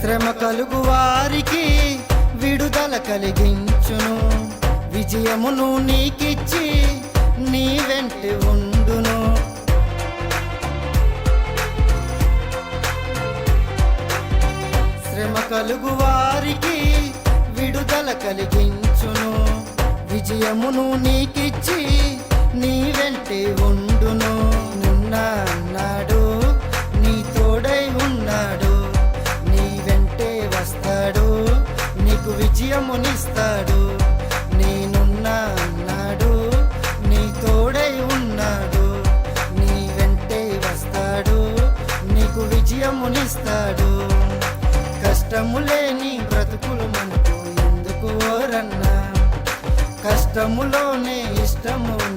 శ్రమ కలుగు వారికి విడుదల కలిగించును. విజయమును నీకిచ్చి నీ వెంట ఉండును. శ్రమ కలుగు వారికి విడుదల కలిగించును. విజయమును నీకిచ్చి నీకు విజయమునిస్తాడు నేనున్నా అన్నాడు. నీ తోడై ఉన్నాడు. నీ వెంటే వస్తాడు. నీకు విజయమునిస్తాడు. కష్టములే లేని బ్రతుకులు మనకు ఎందుకు ఓరన్నా? కష్టములోనే ఇష్టము